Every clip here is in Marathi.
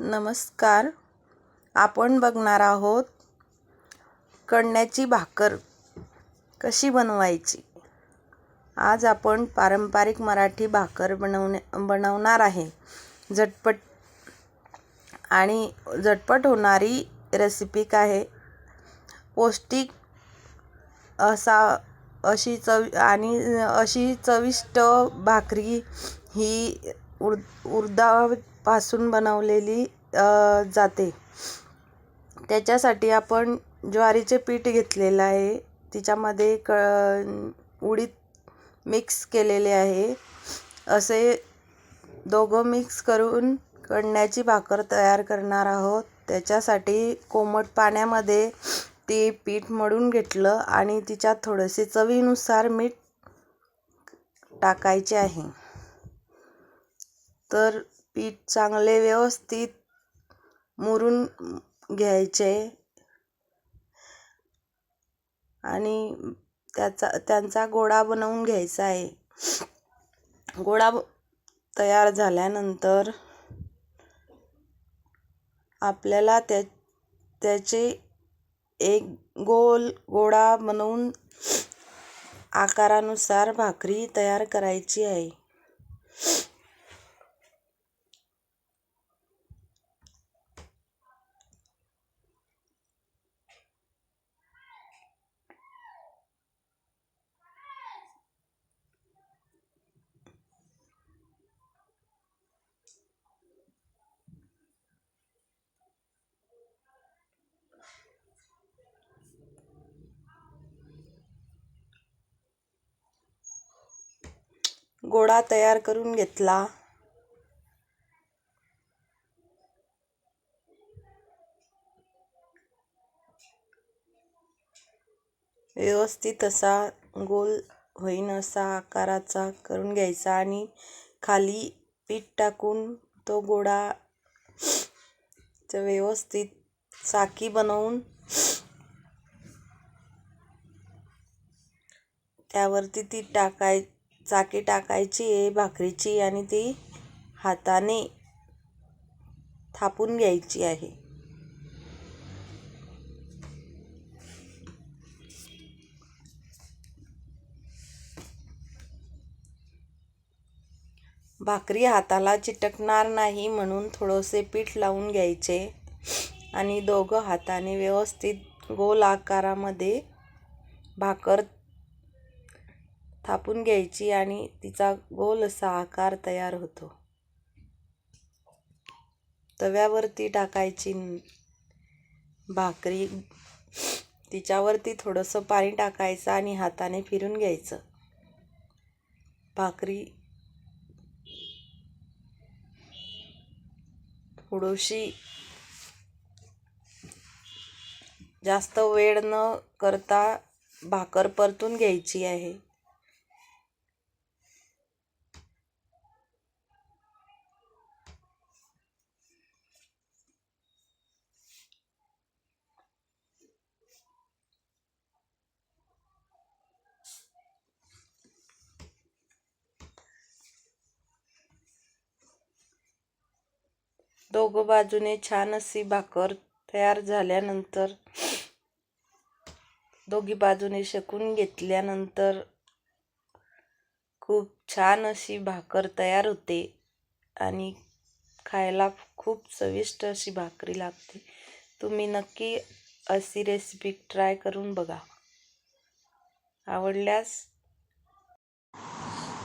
नमस्कार. आपण बघणार आहोत कणण्याची भाकर कशी बनवायची? आज आपण पारंपरिक मराठी भाकर बनवण्या बनवणार आहे. झटपट आणि झटपट होणारी रेसिपी आहे? पौष्टिक असा अशी चव आणि अशी चविष्ट भाकरी ही उड पासून बनवलेली जाते. त्याच्यासाठी आपण ज्वारीचे पीठ घेतलेलं आहे. तिच्यामध्ये क उडीद मिक्स केलेले आहे. असे दोघं मिक्स करून कणण्याची भाकर तयार करणार आहोत. त्याच्यासाठी कोमट पाण्यामध्ये ते पीठ मळून घेतलं आणि तिच्यात थोडेसे चवीनुसार मीठ टाकायचे आहे. तर पीठ चांगले व्यवस्थित मुरून घ्यायचे. आणि त्याचा त्यांचा गोळा बनवून घ्यायचा आहे. गोळा तयार झाल्यानंतर आपल्याला त्या त्याचे एक गोल गोळा बनवून आकारानुसार भाकरी तयार करायची आहे. गोळा तयार करून घेतला. व्यवस्थित असा गोल होईन असा आकाराचा करून घ्यायचा आणि खाली पीठ टाकून तो गोळा व्यवस्थित चाकी बनवून त्यावरती ती टाकाय चाकी टाकायची आहे भाकरीची आणि ती हाताने थापून घ्यायची आहे. भाकरी हाताला चिटकणार नाही म्हणून थोडंसे पीठ लावून घ्यायचे आणि दोघं हाताने व्यवस्थित गोल आकारामध्ये भाकर थापून घ्यायची आणि तिचा गोल असा आकार तयार होतो. तव्यावरती टाकायची भाकरी तिच्यावरती थोडंसं पाणी टाकायचं आणि हाताने फिरून घ्यायचं. भाकरी थोडीशी जास्त वेळ न करता भाकर परतून घ्यायची आहे. दोघं बाजूने छान अशी भाकर तयार झाल्यानंतर दोघी बाजूने शेकून घेतल्यानंतर खूप छान अशी भाकर तयार होते आणि खायला खूप चविष्ट अशी भाकरी लागते. तुम्ही नक्की अशी रेसिपी ट्राय करून बघा. आवडल्यास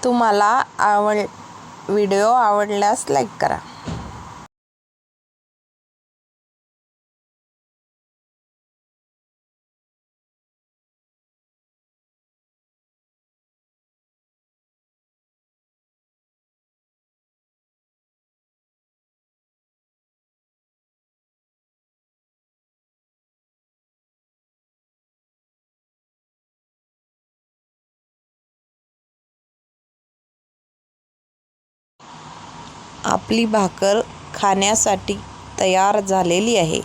तुम्हाला आवड व्हिडिओ आवडल्यास लाईक करा. आपली भाकर खाण्यासाठी तयार झालेली आहे.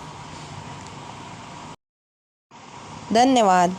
धन्यवाद.